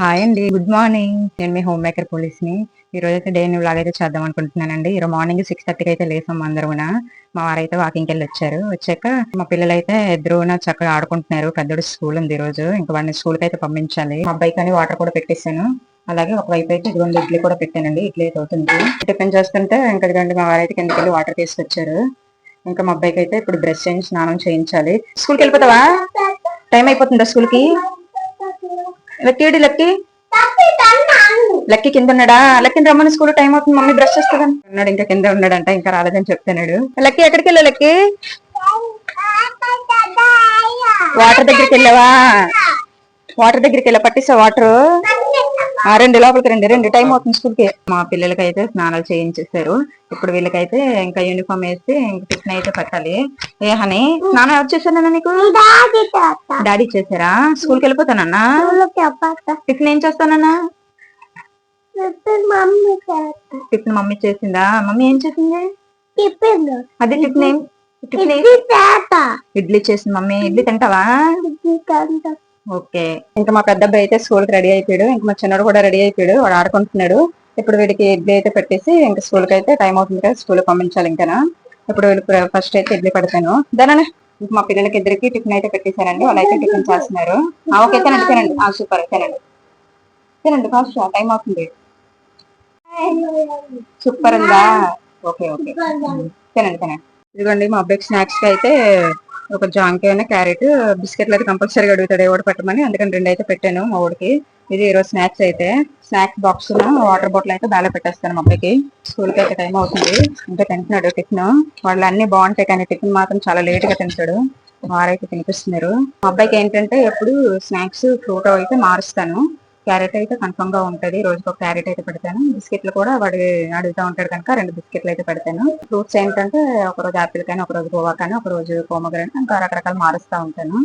Hi అండి. Good morning నేను మీ home maker పోలీస్ని ఈ రోజు అయితే డే వ్లాగ్ అయితే చేద్దాం అనుకుంటున్నానండి. ఈరోజు మార్నింగ్ సిక్స్ థర్టీకి అయితే లేసాం అందరూ మా వారైతే వాకింగ్కి వెళ్ళి వచ్చారు వచ్చాక మా పిల్లలు అయితే ఎదురున చక్కగా ఆడుకుంటున్నారు. పెద్దోడు స్కూల్ ఉంది ఈ రోజు ఇంకా వాడిని స్కూల్కి అయితే పంపించాలి. మా అబ్బాయి కానీ వాటర్ కూడా పెట్టేశాను. అలాగే ఒకవైపు అయితే ఇదిగోండి ఇడ్లీ కూడా పెట్టానండి. ఇడ్లీ అయితే అవుతుంది. టిఫిన్ చేస్తుంటే ఇంకా ఇదిగోండి మా వారైతే కిందకి వెళ్ళి వాటర్ తీసుకొచ్చారు. ఇంకా మా అబ్బాయికి అయితే ఇప్పుడు బ్రష్ చేయించి స్నానం చేయించాలి. స్కూల్కి వెళ్ళిపోతావా? టైం అయిపోతుందా స్కూల్ లక్కీ లక్కీ. లక్కీ కింద ఉన్నాడా? లక్కీ రమ్మని స్కూల్ టైం అవుతుంది మమ్మీ బ్రష్ చేస్తుందని. ఉన్నాడు ఇంకా కింద ఉన్నాడంట ఇంకా రాలేదని చెప్తున్నాడు. లక్కీ ఎక్కడికి వెళ్ళా లక్కీ? వాటర్ దగ్గరికి వెళ్ళావా? వాటర్ దగ్గరికి వెళ్ళా పట్టిస్తా వాటర్? రెండు లోపలికి రండి రెండు. టైం అవుతుంది స్కూల్కి మా పిల్లలకి అయితే స్నానాలు చేయించేసారు ఇప్పుడు వీళ్ళకైతే ఇంకా యూనిఫామ్ వేసి ఇంకా టిఫిన్ అయితే పెట్టాలి. ఏ హనీ స్నానం ఎవరు చేశారన్నా నీకు? డాడీ చేశారా? స్కూల్కి వెళ్ళిపోతానన్నా టిఫిన్ ఏం చేస్తానన్నా టిఫిన్ మమ్మీ చేసిందా? మమ్మీ ఏం చేసింది? అది టిఫిన్ ఏం? టిఫిన్ ఇడ్లీ చేసింది మమ్మీ. ఇడ్లీ తింటావా? ఓకే. ఇంకా మా పెద్ద అబ్బాయి అయితే స్కూల్కి రెడీ అయిపోయాడు. ఇంకా మా చిన్నడు కూడా రెడీ అయిపోయాడు. వాడు ఆడుకుంటున్నాడు. ఇప్పుడు వీడికి ఇడ్లీ అయితే పెట్టేసి ఇంకా స్కూల్కి అయితే టైం అవుతుంది కదా స్కూల్ పంపించాలి ఇంకా ఇప్పుడు వీళ్ళు ఫస్ట్ అయితే ఇడ్లీ పెడతాను. దానే ఇంకా మా పిల్లలకి ఇద్దరికి టిఫిన్ అయితే పెట్టేశారండి. వాళ్ళు అయితే టిఫిన్ చేస్తున్నారు. ఓకే తినండి తినండి. సూపర్. తినండి. తినండి ఫాస్ట్ టైం అవుతుంది. సూపర్ ఉందా? Okay okay. తినండి తినండి. ఇదిగోండి మా అబ్బాయికి స్నాక్స్ అయితే ఒక జాంకాయ క్యారెట్ బిస్కెట్లు అయితే కంపల్సరీగా అడుగుతాడు. ఎవడు పెట్టమని. అందుకని రెండు అయితే పెట్టాను మా ఊడికి ఇది ఈరోజు స్నాక్స్ అయితే. స్నాక్స్ బాక్స్ వాటర్ బాటిల్ అయితే బాగా పెట్టేస్తాను మా అబ్బాయికి. స్కూల్కి అయితే టైం అవుతుంది. ఇంకా తింటున్నాడు టిఫిన్. వాళ్ళు అన్ని బాగుంటాయి కానీ టిఫిన్ మాత్రం చాలా లేట్గా తింటాడు. వారైతే తినిపిస్తున్నారు. మా అబ్బాయికి ఏంటంటే ఎప్పుడు స్నాక్స్ ఫ్రూట్ అయితే మారుస్తాను. క్యారెట్ అయితే కన్ఫర్మ్గా ఉంటది. రోజుకి ఒక క్యారెట్ అయితే పెడతాను. బిస్కెట్లు కూడా వాడు అడుగుతా ఉంటాడు కనుక రెండు బిస్కెట్లు అయితే పెడతాను. ఫ్రూట్స్ ఏంటంటే ఒక రోజు ఆపిల్ కానీ ఒక రోజు గోవా కానీ ఒక రోజు పోమగ్రానైట్ ఇంకా రకరకాలు మారుస్తా ఉంటాను.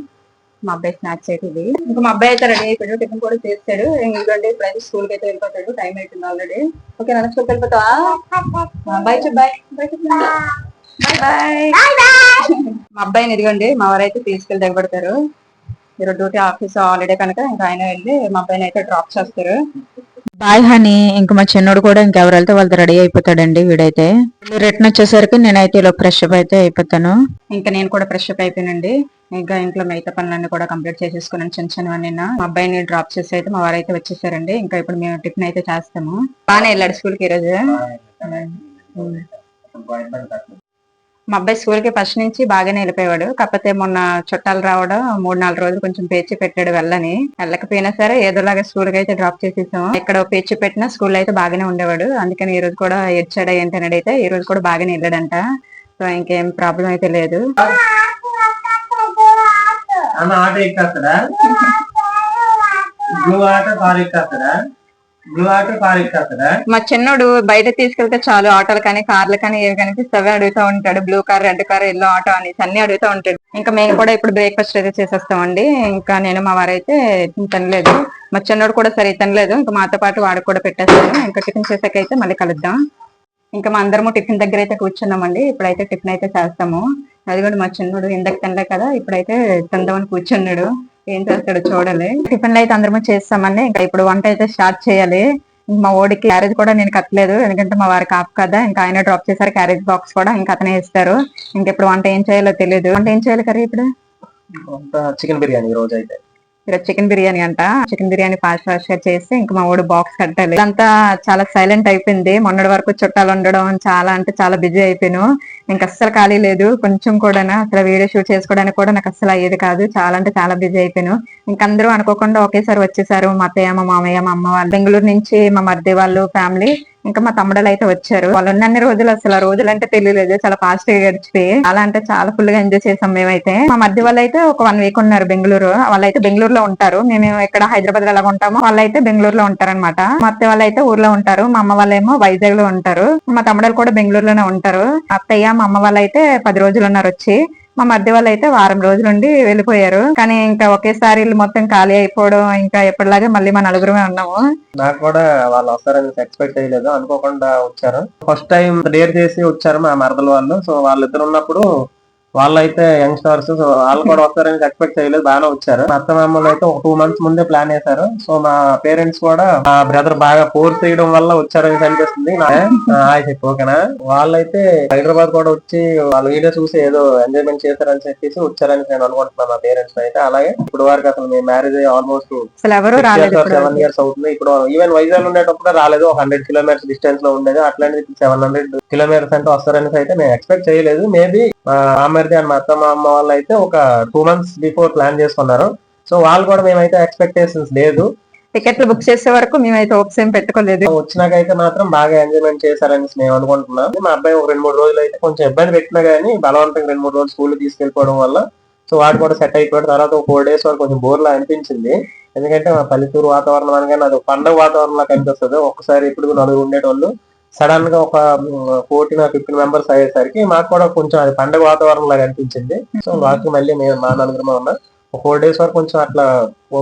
మా అబ్బాయి స్నాక్స్ అయితే ఇది ఇంకా మా అబ్బాయి అయితే రెడీ అయిపోయాడు. టిఫిన్ కూడా చేస్తాడు. ఎందుకంటే ఇప్పుడైతే స్కూల్కి అయితే వెళ్ళిపోతాడు. టైం అయిపోయింది ఆల్రెడీ. ఓకే నన్ను స్కూల్కి వెళ్ళిపోతావా? బాయ్ బాయ్ బాయ్ బాయ్ మా అబ్బాయిని ఇదిగోండి మా వారైతే తీసుకెళ్ళి దిగబడతారు ఈరోజు డ్యూటీ ఆఫీస్ హాలిడే కనుక ఇంకా ఆయన వెళ్ళి మా అబ్బాయిని అయితే డ్రాప్ చేస్తారు. బాయ్ హనీ ఇంకా మా చిన్నోడు కూడా ఇంకెవరు వెళ్తే వాళ్ళతో రెడీ అయిపోతాడండి వీడైతే. రిటర్న్ వచ్చేసరికి నేనైతే ఇలా ఫ్రెష్ అప్ అయితే అయిపోతాను. ఇంకా నేను కూడా ఫ్రెష్ అప్ అయిపోయానండి. ఇంకా ఇంట్లో మిగతా పనులన్నీ కూడా కంప్లీట్ చేసేసుకున్నాను చిన్న చిన్నవన్నీ మా అబ్బాయిని డ్రాప్ చేసి అయితే మా వారైతే వచ్చేసారండి. ఇంకా ఇప్పుడు మేము టిఫిన్ అయితే చేస్తాము. బాగానే వెళ్ళాడు స్కూల్కి ఈరోజు. మా అబ్బాయి స్కూల్కి ఫస్ట్ నుంచి బాగానే వెళ్ళిపోయాడు కాకపోతే మొన్న చుట్టాలు రావడం మూడు నాలుగు రోజులు కొంచెం పేచి పెట్టాడు వెళ్ళని. వెళ్ళకపోయినా సరే ఏదోలాగా స్కూల్కి అయితే డ్రాప్ చేసేసాం. ఎక్కడ పేచి పెట్టినా స్కూల్ అయితే బాగానే ఉండేవాడు. అందుకని ఈ రోజు కూడా ఏడ్చాడా ఏంటనేది అయితే ఈ రోజు కూడా బాగానే వెళ్ళాడంట. సో ఇంకేం ప్రాబ్లం అయితే లేదు. Auto auto car blue auto car మా చిన్నోడు బయట తీసుకెళ్తే చాలు ఆటోలు కానీ కార్లు కానీ ఏవి కనిపిస్తే అడుగుతూ ఉంటాడు. Blue car red car yellow auto అనేసి అన్ని అడుగుతూ ఉంటాడు. ఇంకా మేము కూడా ఇప్పుడు బ్రేక్ఫాస్ట్ అయితే చేసేస్తామండి. ఇంకా నేను మా వారైతే తినలేదు. మా చిన్నోడు కూడా సరే తినలేదు. ఇంకా మాతో పాటు వాడికి కూడా పెట్టేస్తాను ఇంకా టిఫిన్ చేసాకైతే మళ్ళీ కలుద్దాం. ఇంకా మా అందరము టిఫిన్ దగ్గర అయితే కూర్చున్నామండి. ఇప్పుడైతే టిఫిన్ అయితే చేస్తాము. అది కూడా మా చిన్నోడు ఇందాక తినలే కదా ఇప్పుడైతే తిందామని కూర్చున్నాడు. ఏం చేస్తాడో చూడాలి. టిఫిన్లు అయితే అందరము చేస్తామండి. ఇంకా ఇప్పుడు వంట అయితే స్టార్ట్ చేయాలి. మా ఓడికి క్యారేజ్ కూడా నేను కట్టలేదు. ఎందుకంటే మా వారికి ఆఫ్ కదా. ఇంకా ఆయన డ్రాప్ చేశారు క్యారేజ్ బాక్స్ కూడా. ఇంకా అతనే ఇస్తారు. ఇంకా ఇప్పుడు వంట ఏం చేయాలో తెలియదు వంట ఏం చేయాలి కర్రీ ఇప్పుడు? చికెన్ బిర్యానీ ఈ రోజు అయితే ఈరోజు చికెన్ బిర్యానీ అంట. చికెన్ బిర్యానీ ఫాస్ట్ ఫాస్ట్గా చేసి ఇంకా మా వాడు బాక్స్ కట్టాలి. ఇదంతా చాలా సైలెంట్ అయిపోయింది. మొన్నటి వరకు చుట్టాలు ఉండడం చాలా అంటే చాలా బిజీ అయిపోయాను. ఇంకా అస్సలు ఖాళీ లేదు. కొంచెం కూడా అసలు వీడియో షూట్ చేసుకోవడానికి కూడా నాకు అస్సలు అయ్యేది కాదు. చాలా అంటే చాలా బిజీ అయిపోయాను. ఇంకా అందరూ అనుకోకుండా ఒకేసారి వచ్చేసారు. మా అత్తయ్య మా మామయ్య మా అమ్మ వాళ్ళు. బెంగళూరు నుంచి మా మరిది వాళ్ళు ఫ్యామిలీ ఇంకా మా తమ్ముడలు అయితే వచ్చారు. వాళ్ళు ఉన్నన్ని రోజులు అసలు ఆ రోజులు అంటే తెలియలేదు. చాలా ఫాస్ట్గా గడిచిపోయి అలా అంటే చాలా ఫుల్గా ఎంజాయ్ చేసాం మేమైతే. మా మధ్య వాళ్ళు అయితే ఒక వన్ వీక్ ఉన్నారు బెంగళూరు. వాళ్ళైతే బెంగళూరులో ఉంటారు. మేము ఇక్కడ హైదరాబాద్లో ఎలా ఉంటామో వాళ్ళైతే బెంగళూరులో ఉంటారు అనమాట మా అత్తయ్య వాళ్ళు అయితే ఊర్లో ఉంటారు. మా అమ్మ వాళ్ళేమో వైజాగ్లో ఉంటారు. మా తమ్ముడలు కూడా బెంగళూరులోనే ఉంటారు. అత్తయ్య మా అమ్మ వాళ్ళు అయితే పది రోజులు ఉన్నారు వచ్చి. మా మధ్య వాళ్ళు అయితే వారం రోజులుండి వెళ్ళిపోయారు. కానీ ఇంకా ఒకేసారి మొత్తం ఖాళీ అయిపోవడం ఇంకా ఎప్పటిలాగే మళ్ళీ మా నలుగురమే ఉన్నాము. నాకు కూడా వాళ్ళు వస్తారని ఎక్స్పెక్ట్ చేయలేదు. అనుకోకుండా వచ్చారు. ఫస్ట్ టైం డేర్ చేసి వచ్చారు మా మరదల వాళ్ళు. సో వాళ్ళిద్దరు ఉన్నప్పుడు వాళ్ళైతే యంగ్స్టర్స్ సో వాళ్ళు కూడా వస్తారని ఎక్స్పెక్ట్ చేయలేదు. బాగానే వచ్చారు. అత్త మామూలు అయితే ఒక టూ మంత్స్ ముందే ప్లాన్ చేశారు. సో మా పేరెంట్స్ కూడా మా బ్రదర్ బాగా ఫోర్స్ చేయడం వల్ల వచ్చారని చెప్పు ఓకేనా? వాళ్ళైతే హైదరాబాద్ కూడా వచ్చి వాళ్ళ వీడియో చూసి ఏదో ఎంజాయ్మెంట్ చేశారని చెప్పేసి వచ్చారని నేను అనుకుంటున్నాను మా పేరెంట్స్ అయితే. అలాగే ఇప్పుడు వరకు అసలు మీ మ్యారేజ్ ఆల్మోస్ట్ సెవెన్ ఇయర్స్ అవుతుంది. ఇప్పుడు ఈవెన్ వైజాగ్ ఉండేటప్పుడు రాలేదు. ఒక హండ్రెడ్ కిలోమీటర్స్ డిస్టెన్స్లో ఉండేది. అట్లాంటి సెవెన్ హండ్రెడ్ కిలోమీటర్స్ అంటే వస్తారని అయితే నేను ఎక్స్పెక్ట్ చేయలేదు. మేబీ అమర్ది అండ్ మా అత్త మా అమ్మ వాళ్ళు అయితే ఒక టూ మంత్స్ బిఫోర్ ప్లాన్ చేసుకున్నారు. సో వాళ్ళు కూడా మేమైతే ఎక్స్పెక్టేషన్స్ లేదు. టికెట్లు బుక్ చేసే వరకు మేమైతే హోప్స్ ఏం పెట్టుకోలేదు. వచ్చినాకైతే మాత్రం బాగా ఎంజాయ్మెంట్ చేశారని మేము అనుకుంటున్నాం మా అబ్బాయి ఒక రెండు మూడు రోజులు అయితే కొంచెం ఇబ్బంది పెట్టినా గానీ బలవంతంగా రెండు మూడు రోజులు స్కూల్ తీసుకెళ్ళిపోవడం వల్ల సో వాడు కూడా సెట్ అయిపోయిన తర్వాత ఒక ఫోర్ డేస్ వరకు కొంచెం బోర్ లా అనిపించింది. ఎందుకంటే మా పల్లెటూరు వాతావరణం అనగానే అది పండగ వాతావరణం లా కనిపిస్తుంది. ఒక్కసారి ఇప్పుడు నలుగురు ఉండేటోళ్ళు సడన్గా ఒక ఫోర్టీన్ ఫిఫ్టీన్ మెంబర్స్ అయ్యేసరికి మాకు కూడా కొంచెం అది పండగ వాతావరణం లాగా అనిపించింది. సో వాటికి మళ్ళీ మేము మా నలుగురు ఉన్నా. ఒక ఫోర్ డేస్ వరకు కొంచెం అట్లా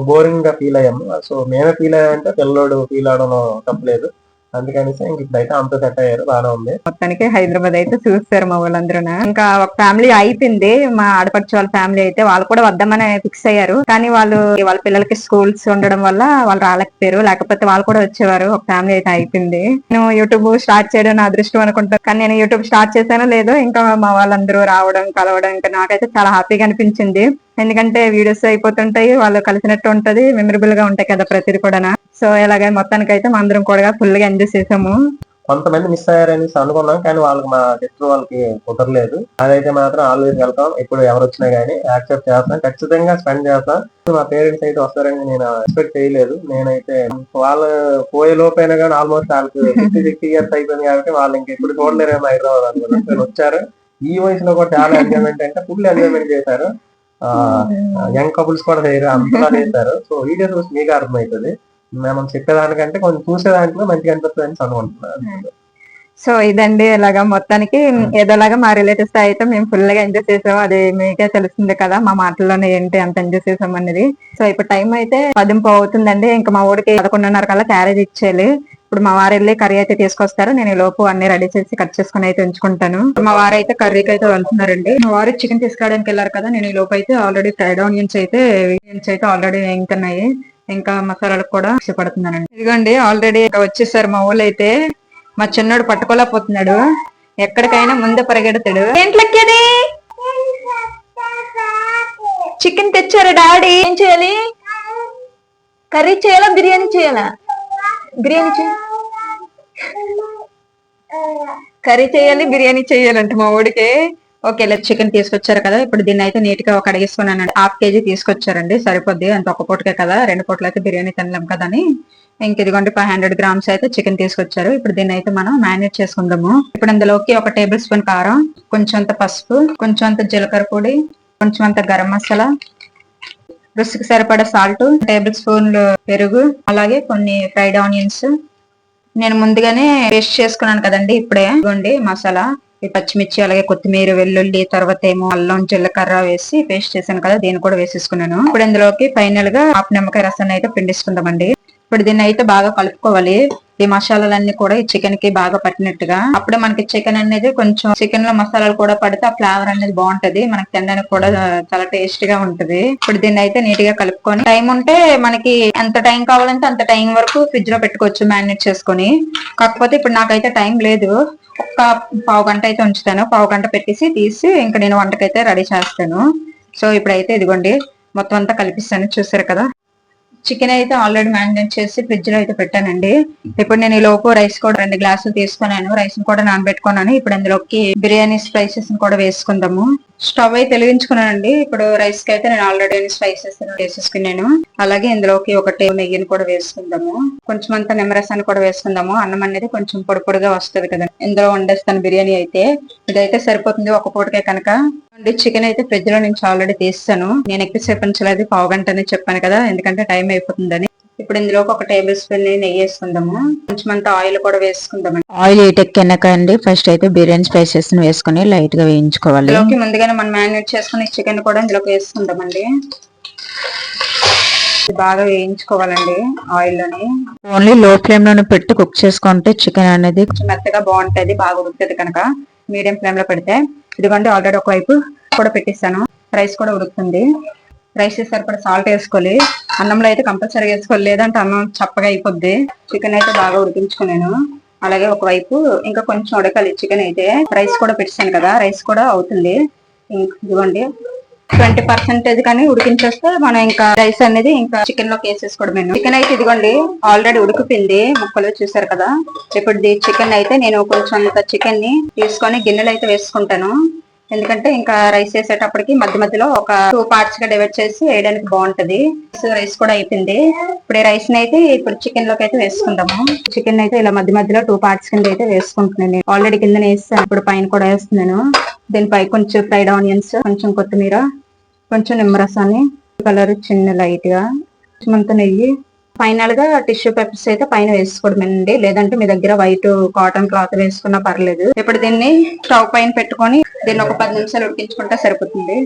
బోరింగ్గా ఫీల్ అయ్యాము. సో మేమే ఫీల్ అయ్యామంటే పిల్లోడు ఫీల్ అవడం తప్పలేదు. అందుకనేసి ఇంక ఇప్పుడైతే అంత సెట్ అయ్యారు బాగా ఉంది. మొత్తానికి హైదరాబాద్ అయితే చూస్తారు మా వాళ్ళందరూ ఇంకా ఒక ఫ్యామిలీ అయిపోయింది మా ఆడపడుచు వాళ్ళ ఫ్యామిలీ అయితే వాళ్ళు కూడా వద్దామని ఫిక్స్ అయ్యారు. కానీ వాళ్ళు వాళ్ళ పిల్లలకి స్కూల్స్ ఉండడం వల్ల వాళ్ళు రాలేకపోయారు. లేకపోతే వాళ్ళు కూడా వచ్చేవారు ఒక ఫ్యామిలీ అయితే అయిపోయింది. నేను యూట్యూబ్ స్టార్ట్ చేయడం నా అదృష్టం అనుకుంటాను కానీ నేను యూట్యూబ్ స్టార్ట్ చేశానో లేదో ఇంకా మా వాళ్ళందరూ రావడం కలవడం ఇంకా నాకైతే చాలా హ్యాపీగా అనిపించింది. ఎందుకంటే వీడియోస్ అయిపోతుంటాయి వాళ్ళు కలిసినట్టు ఉంటది మెమరబుల్గా ఉంటాయి కదా ప్రతిది కూడా సో ఇలాగే మొత్తానికి అయితే అందరం కూడా ఫుల్గా ఎంజాయ్ చేసాము. కొంతమంది మిస్ అయ్యారని అనుకున్నాం కానీ వాళ్ళకి మా సిస్టర్ వాళ్ళకి కుదరలేదు. అదైతే మాత్రం ఆల్వేస్ వెళ్తాం ఇప్పుడు ఎవరు వచ్చినా గానీ యాక్సెప్ట్ చేస్తాం ఖచ్చితంగా స్పెండ్ చేస్తాం. మా పేరెంట్స్ అయితే వస్తారని నేను ఎక్స్పెక్ట్ చేయలేదు. నేనైతే వాళ్ళు పోయే లోపైనా కానీ ఆల్మోస్ట్ వాళ్ళకి ఫిఫ్టీ సిక్స్టీ ఇయర్స్ అయిపోయింది కాబట్టి వాళ్ళు ఇంకెప్పుడు చూడలేరేమో హైదరాబాద్ వచ్చారు. ఈ వయసులో కూడా చాలా ఎంజాయ్మెంట్ అంటే ఫుల్ ఎంజాయ్మెంట్ చేశారు. యంగ్ కపుల్స్ కూడా చేయరు అంతలా చేశారు సో వీడియో చూసి మీకు అర్థమవుతుంది. మనం చెప్పేదానికంటే కొంచెం చూసేదాంట్లో మంచిగా అనిపిస్తుంది అని అనుకుంటున్నాను సో ఇదండి ఇలాగా మొత్తానికి ఏదోలాగా మా రిలేటివ్స్ అయితే మేము ఫుల్గా ఎంజాయ్ చేసాం. అది మీకే తెలుస్తుంది కదా మా మాటల్లోనే ఏంటి అంత ఎంజాయ్ చేసాం అనేది. సో ఇప్పుడు టైం అయితే పదింపు అవుతుందండి. ఇంకా మా ఊరికి పదకొండున్నర కల్లా క్యారేజ్ ఇచ్చేయాలి. ఇప్పుడు మా వారు వెళ్ళి కర్రీ అయితే తీసుకొస్తారు. నేను ఈ లోపు అన్ని రెడీ చేసి కట్ చేసుకుని అయితే ఉంచుకుంటాను. మా వారు అయితే కర్రీకి అయితే వెళ్తున్నారండి. మా వారు చికెన్ తీసుకురావడానికి వెళ్ళారు కదా నేను ఈ లోపు అయితే ఆల్రెడీ ఫ్రైడ్ ఆనియన్స్ అయితే ఆనియన్స్ అయితే ఆల్రెడీ వేగుతున్నాయి ఇంకా మసాలాలకు కూడా ఇష్టపడుతున్నానండి. ఇదిగోండి ఆల్రెడీ వచ్చేసారు మా ఊళ్ళో అయితే మా చిన్నోడు పట్టుకోలేకపోతున్నాడు. ఎక్కడికైనా ముందే పరిగెడతాడు. ఏంట్లెక్కేది చికెన్ తెచ్చారు డాడీ. ఏం చేయాలి? కర్రీ చేయాలా? బిర్యానీ చేయాలా? బిర్యానీ చేయాలి కర్రీ చేయాలి బిర్యానీ చేయాలంట మా ఊడికి. ఓకే లేదు చికెన్ తీసుకొచ్చారు కదా. ఇప్పుడు దీన్ని అయితే నీట్గా ఒక అడిగేసుకున్నాను హాఫ్ కేజీ తీసుకొచ్చారండి. సరిపోద్ది. అంత ఒక పూటకే కదా. రెండు పూటలు అయితే బిర్యానీ తినలేం కదా అని. ఇంక ఇదిగోండి ఫైవ్ హండ్రెడ్ గ్రామ్స్ అయితే చికెన్ తీసుకొచ్చారు. ఇప్పుడు దీన్ని అయితే మనం మ్యారినేట్ చేసుకుందాము. ఇప్పుడు అందులోకి ఒక టేబుల్ స్పూన్ కారం కొంచెంత పసుపు కొంచెంత జీలకర్ర పొడి కొంచెం అంత గరం మసాలా రుచికి సరిపడా సాల్ట్ టేబుల్ స్పూన్లు పెరుగు అలాగే కొన్ని ఫ్రైడ్ ఆనియన్స్ నేను ముందుగానే పేస్ట్ చేసుకున్నాను కదండి ఇప్పుడే. ఇదిగోండి మసాలా ఈ పచ్చిమిర్చి అలాగే కొత్తిమీర వెల్లుల్లి తర్వాత ఏమో అల్లం జీలకర్ర వేసి పేస్ట్ చేశాను కదా దీన్ని కూడా వేసేసుకున్నాను. ఇప్పుడు ఇందులోకి ఫైనల్గా ఆపు నిమ్మకాయ రసాన్ని అయితే పిండిసుకుందామండి. ఇప్పుడు దీన్ని అయితే బాగా కలుపుకోవాలి. ఈ మసాలాలన్నీ కూడా ఈ చికెన్కి బాగా పట్టినట్టుగా. అప్పుడే మనకి చికెన్ అనేది కొంచెం చికెన్లో మసాలాలు కూడా పడితే ఆ ఫ్లేవర్ అనేది బాగుంటది. మనకి తినడానికి కూడా చాలా టేస్ట్గా ఉంటది. ఇప్పుడు దీన్ని అయితే నీట్గా కలుపుకొని టైం ఉంటే మనకి ఎంత టైం కావాలంటే అంత టైం వరకు ఫ్రిడ్జ్లో పెట్టుకోవచ్చు మ్యారినేట్ చేసుకొని. కాకపోతే ఇప్పుడు నాకైతే టైం లేదు. ఒక్క పావు గంట అయితే ఉంచుతాను. పావు గంట పెట్టేసి తీసి ఇంకా నేను వంటకైతే రెడీ చేస్తాను. సో ఇప్పుడైతే ఇదిగోండి. మొత్తం అంతా కలిపిస్తాను. చూసారు కదా? చికెన్ అయితే ఆల్రెడీ మ్యారినేట్ చేసి ఫ్రిడ్జ్లో అయితే పెట్టానండి. ఇప్పుడు నేను ఈ లోపు రైస్ కూడా రెండు గ్లాసులు తీసుకున్నాను. రైస్ కూడా నానబెట్టుకున్నాను. ఇప్పుడు అందులోకి బిర్యానీ స్పైసెస్ కూడా వేసుకుందాము. స్టవ్ అయితే వెలిగించుకున్నానండి. ఇప్పుడు రైస్కి అయితే నేను ఆల్రెడీ స్పైసెస్ వేసేసుకున్నాను. అలాగే ఇందులోకి ఒకటి నెయ్యిని కూడా వేసుకుందాము. కొంచెం అంత నిమ్మరసాన్ని కూడా వేసుకుందాము. అన్నం అనేది కొంచెం పొడి పొడిగా వస్తుంది కదా ఇందులో వండేస్తాను బిర్యానీ అయితే. ఇదైతే సరిపోతుంది ఒక పూటకే కనుక. చికెన్ అయితే ఫ్రిడ్జ్లో నుంచి ఆల్రెడీ తీస్తాను. నేను ఎక్కువసేపు ఉంచలేదు పావు గంట అని చెప్పాను కదా ఎందుకంటే టైం అయిపోతుందని. ఇప్పుడు ఇందులోకి ఒక టేబుల్ స్పూన్ నెయ్యి వేసుకుందాము. కొంచెం అంత ఆయిల్ కూడా వేసుకుందాం ఆయిల్ ఎటెక్కినాక అండి ఫస్ట్ అయితే బిర్యానీ స్పైసెస్ వేసుకుని లైట్గా వేయించుకోవాలి. ఇందులోకి ముందుగానే మనం మ్యారినేట్ చేసుకుని చికెన్ కూడా ఇందులోకి వేసుకుందామండి. బాగా వేయించుకోవాలండి ఆయిల్లోని. ఓన్లీ లో ఫ్లేమ్లోనే పెట్టి కుక్ చేసుకుంటే చికెన్ అనేది మెత్తగా బాగుంటది బాగా ఉడుకుతుంది కనుక మీడియం ఫ్లేమ్లో పెడితే. ఇదిగోండి ఆల్రెడీ ఒక వైపు కూడా పెట్టిస్తాను రైస్ కూడా ఉడుకుతుంది. రైస్ సరిపడా సాల్ట్ వేసుకోవాలి. అన్నంలో అయితే కంపల్సరీ వేసుకోవాలి. లేదంటే అన్నం చప్పగా అయిపోద్ది. చికెన్ అయితే బాగా ఉడికించుకున్నాను. అలాగే ఒకవైపు ఇంకా కొంచెం ఉడకాలి. చికెన్ అయితే రైస్ కూడా పెట్టాను కదా. రైస్ కూడా అవుతుంది. ఇంక ఇదిగోండి. ట్వంటీ పర్సెంటేజ్ కానీ ఉడికించేస్తే మనం ఇంకా రైస్ అనేది ఇంకా చికెన్లోకి వేసేసుకోవడమే. చికెన్ అయితే ఇదిగోండి ఆల్రెడీ ఉడికిపోయింది ముక్కలు చూసారు కదా. ఇప్పుడు చికెన్ అయితే నేను కొంచెం అంత చికెన్ని తీసుకొని గిన్నెలు అయితే వేసుకుంటాను. ఎందుకంటే ఇంకా రైస్ వేసేటప్పటికి మధ్య మధ్యలో ఒక టూ పార్ట్స్గా డివైడ్ చేసి వేయడానికి బాగుంటది. రైస్ కూడా అయిపోయింది. ఇప్పుడు ఈ రైస్ని అయితే ఇప్పుడు చికెన్లోకి అయితే వేసుకుందాము. చికెన్ అయితే ఇలా మధ్య మధ్యలో టూ పార్ట్స్ కింద అయితే వేసుకుంటున్నాను ఆల్రెడీ కింద వేస్తాను ఇప్పుడు పైన కూడా వేస్తున్నాను. దీనిపై కొంచెం ఫ్రైడ్ ఆనియన్స్ కొంచెం కొత్తిమీర కొంచెం నిమ్మరసాన్ని కలర్ చిన్న లైట్గా నెయ్యి ఫైనల్గా టిష్యూ పేపర్స్ అయితే పైన వేసుకోవడమేనండి. లేదంటే మీ దగ్గర వైట్ కాటన్ క్లాత్ వేసుకున్నా పర్లేదు. ఇప్పుడు దీన్ని స్టవ్ పైన పెట్టుకొని దీన్ని ఒక పది నిమిషాలు ఉడికించుకుంటే సరిపోతుంది.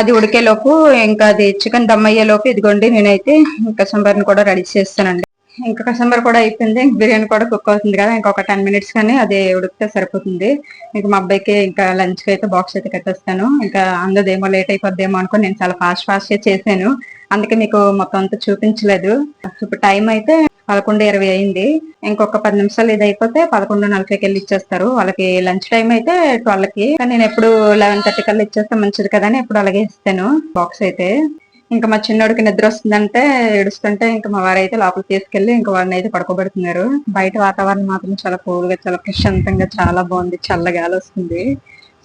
అది ఉడికే లోపు ఇంకా అది చికెన్ దమ్ అయ్యే లోపు ఇదిగోండి నేనైతే ఇంకా సంబర్ని కూడా రెడీ చేస్తానండి. ఇంకా కస్టమర్ కూడా అయిపోయింది. బిర్యానీ కూడా కుక్ అవుతుంది కదా ఇంకొక టెన్ మినిట్స్ కానీ అది ఉడికితే సరిపోతుంది. ఇంకా మా అబ్బాయికి ఇంకా లంచ్కి అయితే బాక్స్ అయితే కట్టేస్తాను. ఇంకా అందదేమో లేట్ అయిపోద్దేమో అనుకుని నేను చాలా ఫాస్ట్ ఫాస్ట్గా చేశాను. అందుకే మీకు మొత్తం అంతా చూపించలేదు. ఇప్పుడు టైం అయితే పదకొండు ఇరవై అయింది. ఇంకొక పది నిమిషాలు ఇది అయిపోతే పదకొండు నలభైకి వెళ్ళి ఇచ్చేస్తారు. వాళ్ళకి లంచ్ టైం అయితే ట్వెల్వ్కి. నేను ఎప్పుడు లెవెన్ థర్టీ కల్లా ఇచ్చేస్తే మంచిది కదా అని ఎప్పుడు అలాగే ఇస్తాను. బాక్స్ అయితే ఇంకా మా చిన్నోడికి నిద్ర వస్తుందంటే ఏడుస్తుంటే ఇంకా మా వారైతే లోపలికి తీసుకెళ్ళి ఇంకా వాడిని అయితే పడుకోబెడుతున్నారు. బయట వాతావరణం మాత్రం చాలా కూల్గా చాలా ప్రశాంతంగా చాలా బాగుంది. చల్లగాలి వస్తుంది.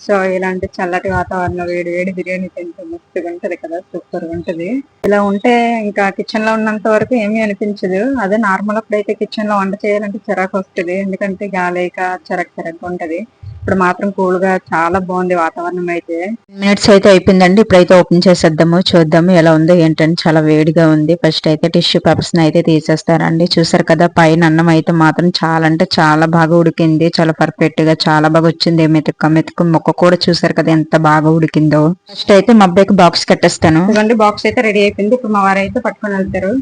సో ఇలాంటి చల్లటి వాతావరణం వేడి వేడి బిర్యానీ తింటే మస్తుగా ఉంటది కదా సూపర్ ఉంటది. ఇలా ఉంటే ఇంకా కిచెన్లో ఉన్నంత వరకు ఏమీ అనిపించదు. అదే నార్మల్ అప్పుడైతే కిచెన్లో వంట చేయాలంటే చిరాకు వస్తుంది. ఎందుకంటే గాలేక చిరక్ చిరక్ ఉంటది. ఇప్పుడు మాత్రం కూల్గా చాలా బాగుంది వాతావరణం అయితే. మినిట్స్ అయితే అయిపోయిందండి. ఇప్పుడైతే ఓపెన్ చేసేద్దాము చూద్దాము ఎలా ఉందో ఏంటంటే చాలా వేడిగా ఉంది. ఫస్ట్ అయితే టిష్యూ పేపర్స్ అయితే తీసేస్తారండి చూసారు కదా పైన అన్నం అయితే మాత్రం చాలా అంటే చాలా బాగా ఉడికింది. చాలా పర్ఫెక్ట్గా చాలా బాగా వచ్చింది. మెతుక్క మెతుకు మొక్క కూడా చూసారు కదా ఎంత బాగా ఉడికిందో. ఫస్ట్ అయితే మా అబ్బాయికి బాక్స్ కట్టేస్తాను. ఇదిగోండి బాక్స్ అయితే రెడీ అయిపోయింది. ఇప్పుడు మా వారు అయితే పట్టుకొని వెళ్తారు.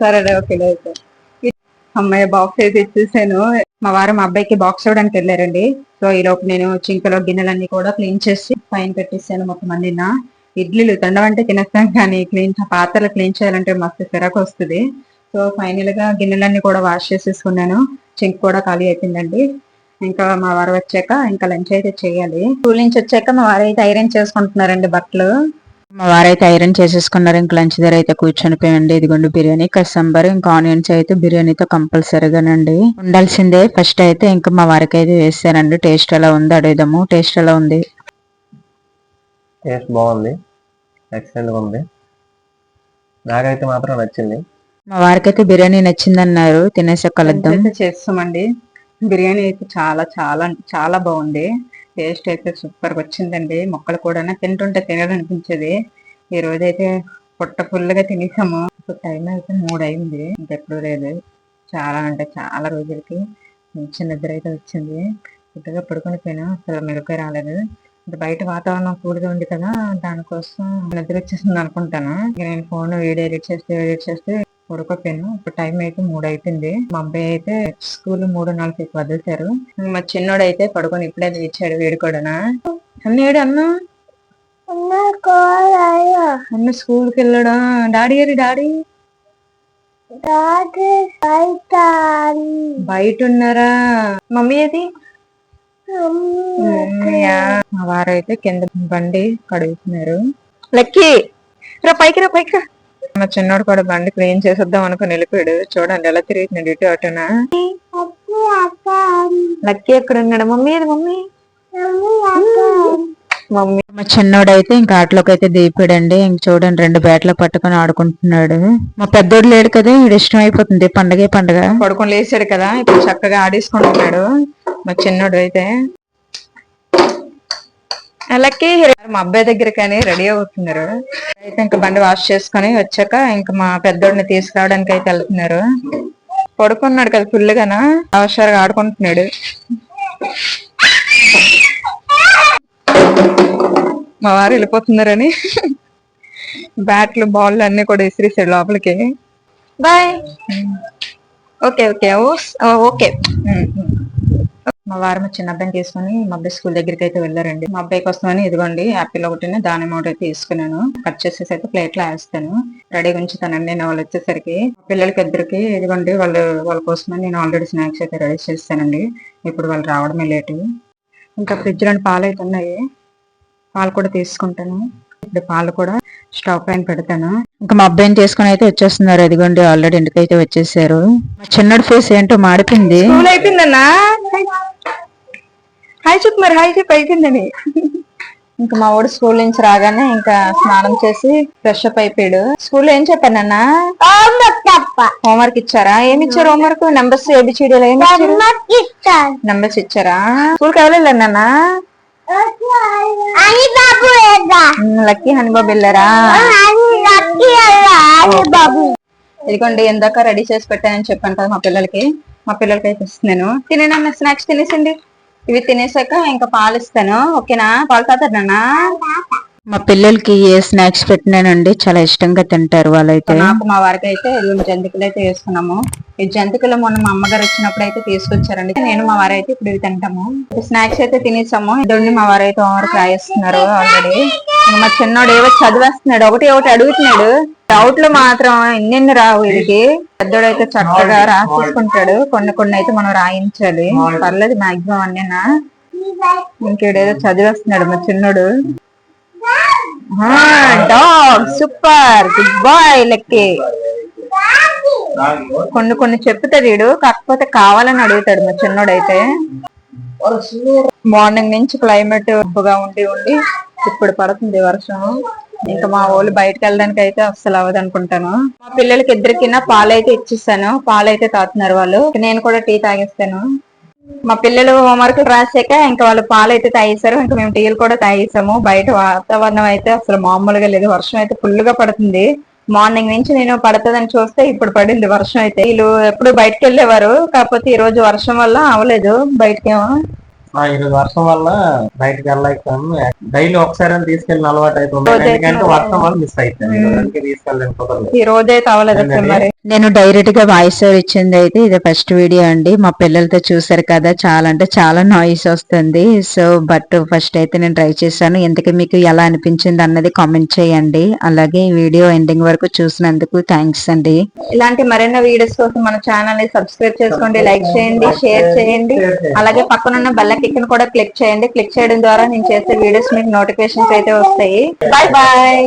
సరే ఓకే అయితే. అమ్మాయి బాక్స్ అయితే ఇచ్చేసాను. మా వారు మా అబ్బాయికి బాక్స్ ఇవ్వడానికి వెళ్ళారండి. సో ఈ లోపు నేను చింకలో గిన్నెలన్నీ కూడా క్లీన్ చేసి పైన పెట్టేసాను మొత్తం అన్నిన ఇడ్లీలు తండవంటే తినేస్తాం కానీ క్లీన్ పాత్రలు క్లీన్ చేయాలంటే మస్తు చిరాకు వస్తుంది. సో ఫైనల్గా గిన్నెలన్నీ కూడా వాష్ చేసేసుకున్నాను. చింక్ కూడా ఖాళీ అయిపోయిందండి. ఇంకా మా వారు వచ్చాక ఇంకా లంచ్ అయితే చేయాలి. స్కూల్ నుంచి వచ్చాక మా వారు అయితే ఐరన్ చేసుకుంటున్నారండి బట్టలు. మా వారైతే ఐరన్ చేసేసుకున్నారు. ఇంకా లంచ్ దగ్గర అయితే కూర్చొని పోయండి ఇదిగోండి బిర్యానీ కసంబర్ ఇంకా ఆనియన్స్ అయితే బిర్యానీతో కంపల్సరీగానండి. ఉండాల్సిందే. ఫస్ట్ అయితే ఇంకా మా వారికి అయితే వేసారండి టేస్ట్ ఎలా ఉంది అడుగుదాము. టేస్ట్ ఎలా ఉంది? టేస్ట్ బాగుంది. ఎక్సలెంట్గా ఉంది. నాకైతే మాత్రం నచ్చింది. మా వారికి అయితే బిర్యానీ నచ్చిందన్నారు. తినేసే కలుద్దాం. చేస్తామండి. బిర్యానీ అయితే చాలా చాలా చాలా బాగుంది. టేస్ట్ అయితే సూపర్గా వచ్చిందండి. మొక్కలు కూడా తింటుంటే తినాలనిపించేది. ఈ రోజు అయితే ఫుల్గా తినేసాము. ఇప్పుడు టైం అయితే మూడు అయింది ఇంకెప్పుడు లేదు. చాలా అంటే చాలా రోజులకి మంచి నిద్ర అయితే వచ్చింది. కొద్దిగా పడుకొని పోయినా అసలు మెరుగ్గా రాలేదు. అంటే బయట వాతావరణం కూడిగా ఉంది కదా దానికోసం నిద్ర వచ్చేసింది అనుకుంటాను నేను ఫోన్ వీడియో ఎడిట్ చేస్తే ఎడిట్ చేస్తే పడుకోపోయాను ఇప్పుడు టైం అయితే మూడు అయిపోయింది మా అబ్బాయి అయితే స్కూల్ మూడు నాలుగు వదిలేశారు. మా చిన్నోడు అయితే పడుకొని ఇప్పుడే ఇచ్చాడు వీడు కూడా అన్నేడు అన్న? అన్న స్కూల్కి వెళ్ళడా? డాడీ ఏరి డాడీ? బయట ఉన్నారా మమ్మీ మా వారైతే కింద బండి కడుగుతున్నారు. లక్కీ. రా పైకి రా పైకి రా. మా చిన్నోడు కూడా బండి క్లీన్ చేసేద్దాం అనుకుని వెళ్ళిపోయాడు. చూడండి ఎలా తిరుగుతున్నాడు ఇటు అటున. లక్కీ ఎక్కడ ఉన్నాడు? Mummy mummy. మమ్మీ. మా చిన్నోడైతే ఇంకా ఆటలోకి అయితే దిగిపోయాడండి. ఇంక చూడండి రెండు బ్యాట్లు పట్టుకొని ఆడుకుంటున్నాడు. మా పెద్దోడు లేడు కదా వీడు ఇష్టం అయిపోతుంది. పండగే పండగ. పడుకొని లేచాడు కదా ఇప్పుడు చక్కగా ఆడేసుకుంటున్నాడు మా చిన్నోడు అయితే అలాగే మా అబ్బాయి దగ్గర కానీ రెడీ అవుతున్నారు. అయితే ఇంకా బండి వాష్ చేసుకొని వచ్చాక ఇంకా మా పెద్దోడిని తీసుకురావడానికి అయితే వెళ్తున్నారు. పడుకున్నాడు కదా ఫుల్గానా అవసరంగా ఆడుకుంటున్నాడు. మా వారు వెళ్ళిపోతున్నారని బ్యాట్లు బాల్ అన్ని కూడా విసిరేసాడు లోపలికి. బాయ్. Okay okay. ఓకే. మా వారు మా చిన్న అబ్బాయిని తీసుకొని మా అబ్బాయి స్కూల్ దగ్గరికి అయితే వెళ్ళారండి. మా అబ్బాయి కోసమని ఇదిగోండి యాపిల్ ఒకటి దానిమ్మ ఒకటి తీసుకున్నాను. కట్ చేసేసి అయితే ప్లేట్లో వేస్తాను రెడీగా ఉంచుతానండి నేను వాళ్ళు వచ్చేసరికి పిల్లలకి ఇద్దరికి ఇదిగోండి వాళ్ళు వాళ్ళ కోసమని నేను ఆల్రెడీ స్నాక్స్ అయితే రెడీ చేస్తానండి. ఇప్పుడు వాళ్ళు రావడమే లేటు. ఇంకా ఫ్రిడ్జ్లో పాలు అయితే ఉన్నాయి. పాలు కూడా తీసుకుంటాను. ఇప్పుడు పాలు కూడా స్టవ్ పైన పెడతాను. ఇంకా మా అబ్బాయిని తీసుకుని అయితే వచ్చేస్తున్నారు. అదిగోండి ఆల్రెడీ ఇంటికి అయితే వచ్చేసారు. మా చిన్నడు ఫేస్ ఏంటో మాడిపోయింది. అయిపోయిందన్నా? హాయ్ చెప్పు మరి హాయ్ చెప్పు అయిపోయిందని. ఇంకా మా వాడు స్కూల్ నుంచి రాగానే ఇంకా స్నానం చేసి ఫ్రెష్ అప్ అయిపోయాడు. స్కూల్ ఏం చెప్పానన్నా? హోంవర్క్ ఇచ్చారా? ఏమి ఇచ్చారు హోంవర్క్ నెంబర్స్ ఏబిసిడీలు ఏమి ఇచ్చారు? నెంబర్స్ ఇచ్చారా? స్కూల్కి ఎవరు లక్కీ హనీబాబు వెళ్ళారా? ఇదిగోండి ఎందాక రెడీ చేసి పెట్టానని చెప్పాను కదా మా పిల్లలకి. మా పిల్లలకి అయితే ఇస్తున్నాను తినేనన్న స్నాక్స్ తినేసండి ఇవి తినేసాక ఇంకా పాలు ఇస్తాను. ఓకేనా? పాలు తాతారు నాన్న? మా పిల్లలకి ఏ స్నాక్స్ పెట్టినానండి చాలా ఇష్టంగా తింటారు వాళ్ళైతే. నాకు మా వారికి అయితే జంతికలు అయితే వేసుకున్నాము. ఈ జంతికలు మొన్న మా అమ్మగారు వచ్చినప్పుడు అయితే తీసుకొచ్చారండి. నేను మా వారైతే ఇప్పుడు ఇవి తింటాము. స్నాక్స్ అయితే తినేసాము. ఇదండి మా వారు అయితే హోంవర్క్ రాయిస్తున్నారు ఆల్రెడీ మా చిన్నోడు ఏవో చదివేస్తున్నాడు. ఒకటి ఒకటి అడుగుతున్నాడు. డౌట్లు మాత్రం ఎన్నెన్ని రావు వీడికి. పెద్దోడు అయితే చక్కగా రాసేసుకుంటాడు. కొన్ని కొన్ని అయితే మనం రాయించాలి. పర్లేదు మాక్సిమం అన్నీనా ఇంకేడేదో చదివేస్తున్నాడు మా చిన్నోడు. డాగ్ సూపర్ గుడ్ బాయ్ లెక్కి కొన్ని కొన్ని చెప్తాడు వీడు కాకపోతే కావాలని అడుగుతాడు మా చిన్నోడైతే. మార్నింగ్ నుంచి క్లైమేట్ ఉప్పుగా ఉండి ఉండి ఇప్పుడు పడుతుంది వర్షం. ఇంకా మా వాళ్ళు బయటకు వెళ్ళడానికి అయితే అస్సలు అవ్వదు అనుకుంటాను. మా పిల్లలకి ఇద్దరికి పాలైతే ఇచ్చిస్తాను పాలైతే తాగుతున్నారు వాళ్ళు. నేను కూడా టీ తాగిస్తాను. మా పిల్లలు హోంవర్క్ రాసాక ఇంకా వాళ్ళు పాలు అయితే తాగేశారు ఇంకా మేము టీలు కూడా తాగేసాము. బయట వాతావరణం అయితే అసలు మామూలుగా లేదు. వర్షం అయితే ఫుల్గా పడుతుంది. మార్నింగ్ నుంచి నేను పడుతుందని చూస్తే ఇప్పుడు పడింది వర్షం అయితే. వీళ్ళు ఎప్పుడు బయటకు వెళ్ళేవారు కాకపోతే ఈ రోజు వర్షం వల్ల అవలేదు బయటకేమో. ఆ, ఈ రోజు వర్షం వల్ల బయటకు వెళ్ళలేకపోయాము. డైలీ ఒకసారి తీసుకెళ్ళిన అలవాటు అయిపోయింది. ఎందుకంటే వర్షం వల్ల మిస్ అయిపోయింది కుదరలేదు ఈ రోజు అయితే అవలేదు మరి. నేను డైరెక్ట్గా వాయిస్ ఓవర్ ఇచ్చింది అయితే ఇది ఫస్ట్ వీడియో అండి. మా పిల్లలతో చూసారు కదా చాలా అంటే చాలా నాయిస్ వస్తుంది. సో బట్ ఫస్ట్ అయితే నేను ట్రై చేశాను. ఎందుకు మీకు ఎలా అనిపించింది అన్నది కామెంట్ చేయండి. అలాగే ఈ వీడియో ఎండింగ్ వరకు చూసినందుకు థ్యాంక్స్ అండి. ఇలాంటి మరెన్నో వీడియోస్ కోసం మన ఛానల్ని సబ్స్క్రైబ్ చేసుకోండి లైక్ చేయండి షేర్ చేయండి. అలాగే పక్కనున్న బెల్ల కిక్ కూడా క్లిక్ చేయండి. క్లిక్ చేయడం ద్వారా నేను చేసే వీడియోస్ మీకు నోటిఫికేషన్స్ అయితే వస్తాయి. Bye bye